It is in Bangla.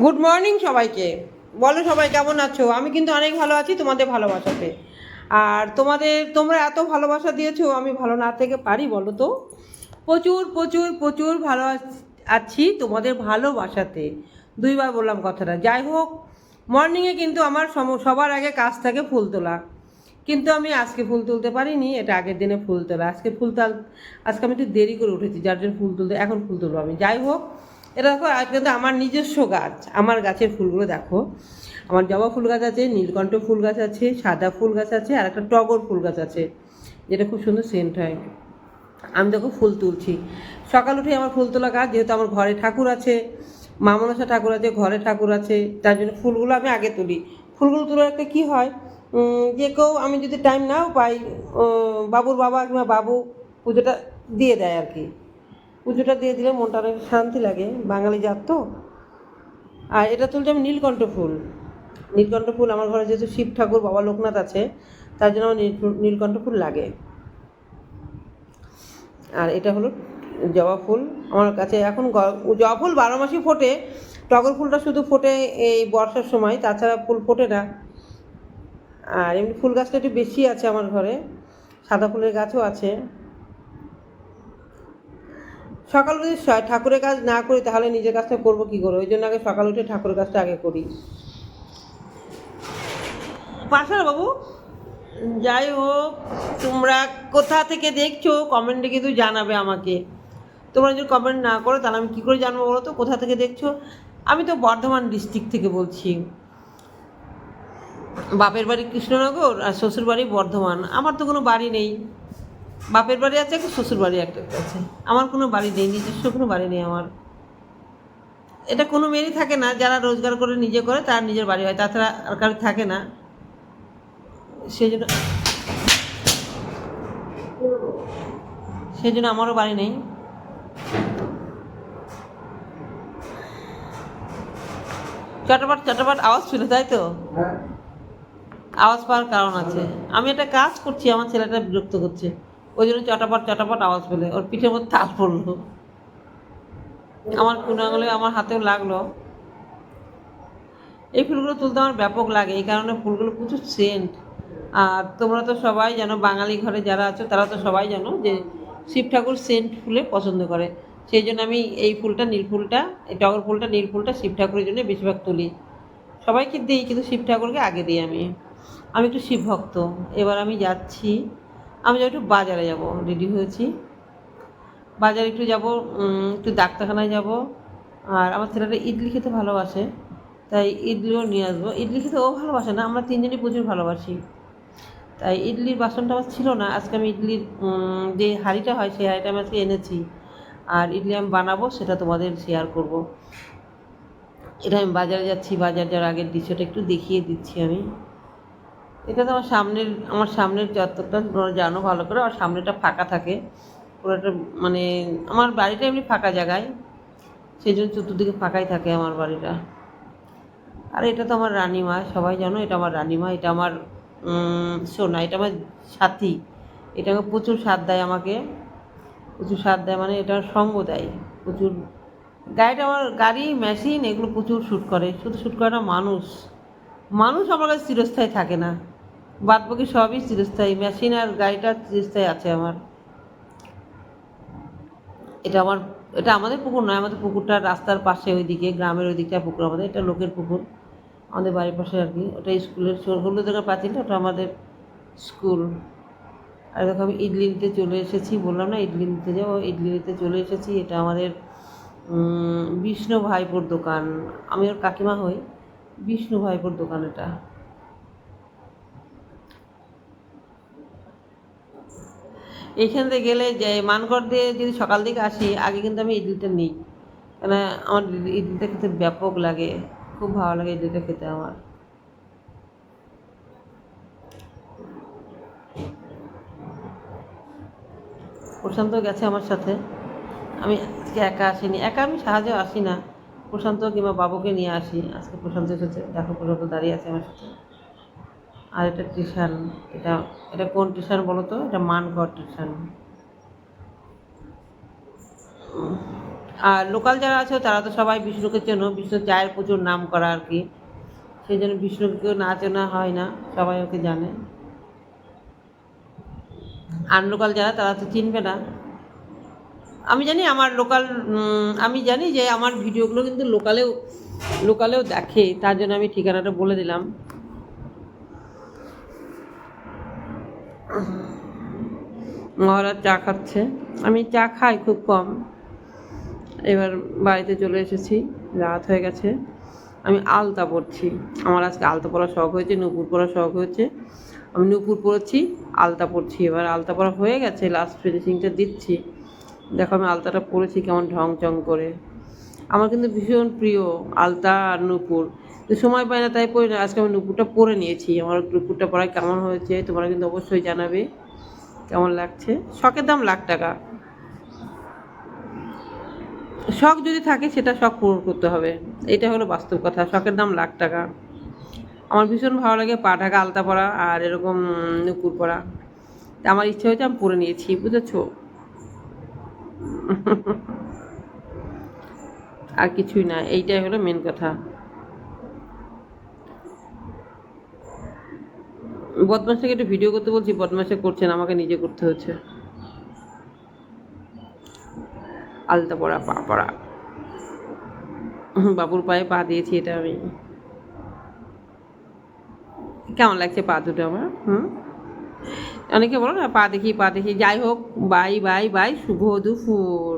গুড মর্নিং সবাইকে। বলো সবাই কেমন আছো? আমি কিন্তু অনেক ভালো আছি, তোমাদের ভালোবাসাতে। আর তোমাদের, তোমরা এত ভালোবাসা দিয়েছ, আমি ভালো না থেকে পারি, বলো তো? প্রচুর প্রচুর প্রচুর ভালো আছি তোমাদের ভালোবাসাতে। দুইবার বললাম কথাটা। যাই হোক মর্নিংয়ে কিন্তু আমার সবার আগে কাজ থাকে ফুল তোলা। কিন্তু আমি আজকে ফুল তুলতে পারিনি, এটা আগের দিনে ফুল তোলা। আজকে ফুল তাল, আজকে আমি একটু দেরি করে উঠেছি, যার জন্য ফুল তুলতে, এখন ফুল তুলবো আমি। যাই হোক এটা দেখো আজকে তো আমার নিজস্ব গাছ। আমার গাছের ফুলগুলো দেখো। আমার জবা ফুল গাছ আছে, নীলকণ্ঠ ফুল গাছ আছে, সাদা ফুল গাছ আছে, আর একটা টগর ফুল গাছ আছে, যেটা খুব সুন্দর সেন্ট হয়। আমি দেখো ফুল তুলছি। সকাল উঠে আমার ফুল তোলা গাছ, যেহেতু আমার ঘরে ঠাকুর আছে, মা মনসা ঠাকুর আছে, ঘরে ঠাকুর আছে, তার জন্য ফুলগুলো আমি আগে তুলি। ফুলগুলো তোলার একটা কী হয় যে কেউ আমি যদি টাইম নাও পাই বাবুর বাবা কিংবা বাবু পুজোটা দিয়ে দেয় আর কি। পুজোটা দিয়ে দিলে মনটা অনেক শান্তি লাগে। বাঙালি জাত তো। আর এটা তুলছি আমি নীলকণ্ঠ ফুল। নীলকণ্ঠ ফুল আমার ঘরে যেহেতু শিব ঠাকুর, বাবা লোকনাথ আছে, তার জন্য আমার নীল- নীলকণ্ঠ ফুল লাগে। আর এটা হলো জবা ফুল। আমার কাছে এখন জবা ফুল বারো মাসই ফোটে। টগর ফুলটা শুধু ফোটে এই বর্ষার সময়, তাছাড়া ফুল ফোটে না। আর এমনি ফুল গাছটা একটু বেশি আছে আমার ঘরে। সাদা ফুলের গাছও আছে। সকাল স- ঠাকুরের কাজ না করি, তাহলে নিজের কাজটা করব কী করে? ওই জন্য আগে সকাল উঠে ঠাকুরের কাজটা আগে করি। পাশার বাবু, যাই হোক, তোমরা কোথা থেকে দেখছ কমেন্টে কিন্তু জানাবে আমাকে। তোমরা যদি কমেন্ট না করো, তাহলে আমি কী করে জানব বলো তো? কোথা থেকে দেখছ? আমি তো বর্ধমান ডিস্ট্রিক্ট থেকে বলছি। বাপের বাড়ি কৃষ্ণনগর আর শ্বশুর বাড়ি বর্ধমান। আমার তো কোনো বাড়ি নেই। বাপের বাড়ি আছে একটা শ্বশুর বাড়ি একটা আছে। আমার কোনো বাড়ি নেই নিজস্ব কোনো বাড়ি নেই আমার। এটা কোনো মেয়েরই থাকে না যারা রোজগার করে নিজে করে তার নিজের বাড়ি হয়। তাছাড়া আর কারোর থাকে না। সেই জন্য সেই জন্য আমারও বাড়ি নেই। চটাপট চটাপট আওয়াজ ছিল তাই তো? আওয়াজ পাওয়ার কারণ আছে। আমি একটা কাজ করছি আমার ছেলেটা বিরক্ত করছে। ওই জন্য চটাপট চটাপট আওয়াজ পেলে, ওর পিঠের মধ্যে তাল পড়ল। আমার কোনো আঙুলে আমার হাতেও লাগল। এই ফুলগুলো তুলতে আমার ব্যাপক লাগে, এই কারণে ফুলগুলো প্রচুর সেন্ট। আর তোমরা তো সবাই জানো, বাঙালি ঘরে যারা আছো, তারা তো সবাই জানো যে শিব ঠাকুর সেন্ট ফুলে পছন্দ করে। সেই জন্য আমি এই ফুলটা, নীল ফুলটা, এই টগর ফুলটা, নীল ফুলটা শিব ঠাকুরের জন্য বেশিরভাগ তুলি। সবাইকে দিই, কিন্তু শিব ঠাকুরকে আগে দিই আমি। আমি একটু শিব ভক্ত। এবার আমি যাচ্ছি আমি একটু বাজারে যাব রেডি হয়েছি। বাজারে একটু যাব একটু ডাক্তারখানায় যাব। আর আমার ছেলেটা ইডলি খেতে ভালোবাসে, তাই ইডলিও নিয়ে আসব। ইডলি খেতে ও ভালোবাসে না, আমরা তিনজনই প্রচুর ভালোবাসি। তাই ইডলির বাসনটা আমার ছিল না, আজকে আমি ইডলির যে হাঁড়িটা হয়, সেই হাঁড়িটা আমি আজকে এনেছি। আর ইডলি আমি বানাবো, সেটা তোমাদের শেয়ার করব। এটা আমি বাজারে যাচ্ছি, বাজার যাওয়ার আগের দৃশ্যটা একটু দেখিয়ে দিচ্ছি আমি। এটা তো আমার সামনের আমার সামনের তোমরা জানো ভালো করে, আর সামনেটা ফাঁকা থাকে। পুরোটা মানে আমার বাড়িটা এমনি ফাঁকা জায়গায় সেই জন্য চতুর্দিকে ফাঁকাই থাকে আমার বাড়িটা। আর এটা তো আমার রানিমা, সবাই জানো এটা আমার রানিমা, এটা আমার সোনা, এটা আমার সাথী। এটা আমাকে প্রচুর স্বাদ দেয় আমাকে। প্রচুর স্বাদ দেয় মানে এটা সঙ্গ দেয়। প্রচুর, গাড়িটা আমার গাড়ি, মেশিন, এগুলো প্রচুর শ্যুট করে। শুধু শ্যুট করে না, মানুষ। মানুষ আমার কাছে চিরস্থায়ী থাকে না। বাদ বাকি সবই চিরস্থায়ী। মেশিন আর গাড়িটা চিরস্থায়ী আছে আমার। এটা আমার, এটা আমাদের পুকুর নয়, আমাদের পুকুরটা রাস্তার পাশে ওইদিকে, গ্রামের ওই দিকটা পুকুর আমাদের। এটা লোকের পুকুর, আমাদের বাড়ির পাশে আর কি। ওটা স্কুলের হলুদ দোকান পাঁচিলটা ওটা আমাদের স্কুল। আর দেখো আমি ইডলি নিতে চলে এসেছি, বললাম না ইডলি নিতে যাব ইডলি নিতে চলে এসেছি। এটা আমাদের বিষ্ণু ভাইপোর দোকান। আমি ওর কাকিমা হই, বিষ্ণু ভাইপোর দোকান এটা। এইখান থেকে গেলে যে মানগড় দিয়ে যদি সকাল দিকে আসি, আগে কিন্তু আমি ইডলিটা নিই। কেন আমার ইডলি- ইডলিটা খেতে ব্যাপক লাগে, খুব ভালো লাগে ইডলিটা খেতে আমার। প্রশান্ত গেছে আমার সাথে। আমি আজকে একা আসিনি। একা আমি সাহায্যে আসি না প্রশান্ত কিংবা বাবুকে নিয়ে আসি। আজকে প্রশান্ত এসেছে। দেখো প্রশান্ত দাঁড়িয়ে আছে আমার সাথে। আর এটা টিউশন এটা এটা কোন টিউশন বলো তো এটা মানকর টিউশন আর লোকাল যারা আছে, তারা তো সবাই বিষ্ণুকে চেনো। বিষ্ণু চায়ের প্রচুর নাম করা আর কি। সেই জন্য বিষ্ণুকে কেউ না চেনা হয় না, সবাই ওকে জানে। আর লোকাল যারা, তারা তো চিনবে না। আমি জানি আমার লোকাল আমি জানি যে আমার ভিডিওগুলো কিন্তু লোকালেও লোকালেও দেখে, তার জন্য আমি ঠিকানাটা বলে দিলাম। মহারাজ চা খাচ্ছে। আমি চা খাই খুব কম। এবার বাড়িতে চলে এসেছি, রাত হয়ে গেছে। আমি আলতা পরছি। আমার আজকে আলতা পরার শখ হয়েছে, নূপুর পরার শখ হয়েছে। আমি নূপুর পরেছি, আলতা পরছি। এবার আলতা পরা হয়ে গেছে লাস্ট ফিনিশিংটা দিচ্ছি। দেখো আমি আলতাটা পরেছি কেমন ঢং চং করে। আমার কিন্তু ভীষণ প্রিয় আলতা আর নূপুর। তো সময় পাই না, তাই পরি না। আজকে আমি নূপুরটা পরে নিয়েছি। আমার নূপুরটা পরায় কেমন হয়েছে তোমরা কিন্তু অবশ্যই জানাবে। কেমন লাগছে? শখের দাম লাখ টাকা। শখ যদি থাকে, সেটা শখ পূরণ করতে হবে। এটা হলো বাস্তব কথা। শখের দাম লাখ টাকা। আমার ভীষণ ভালো লাগে পা ঢাকা আলতা পরা আর এরকম নুপুর পরা। আমার ইচ্ছে হয়েছে আমি পরে নিয়েছি, বুঝেছ? আর কিছুই না, এইটাই হলো মেন কথা। বদমাসটাকে একটু ভিডিও করতে বলছি বদমাসে করছেন, আমাকে নিজে করতে হচ্ছে। আলতা পড়া পা পড়া বাবুর পায়ে পা দিয়েছি, এটা আমি। কেমন লাগছে পা দুটো আমার? হুম? অনেকে বলো না, পা দেখি পা দেখি। যাই হোক, বাই বাই বাই, শুভ দুপুর।